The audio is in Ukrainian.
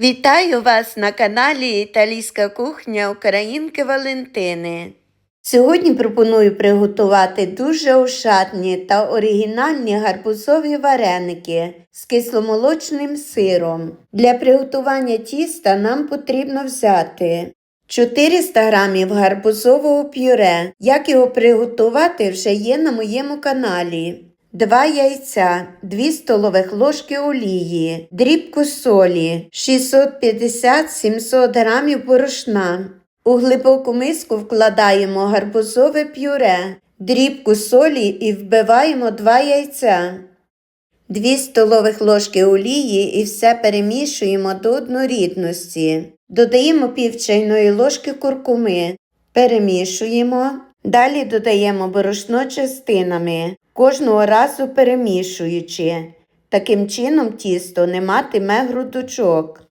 Вітаю вас на каналі Італійська кухня Українки Валентини. Сьогодні пропоную приготувати дуже ошатні та оригінальні гарбузові вареники з кисломолочним сиром. Для приготування тіста нам потрібно взяти 400 грамів гарбузового пюре. Як його приготувати вже є на моєму каналі. 2 яйця, 2 столових ложки олії, дрібку солі, 650-700 грамів борошна. У глибоку миску вкладаємо гарбузове пюре, дрібку солі і вбиваємо 2 яйця. 2 столових ложки олії і все перемішуємо до однорідності. Додаємо пів чайної ложки куркуми, перемішуємо. Далі додаємо борошно частинами, кожного разу перемішуючи. Таким чином тісто не матиме грудочок.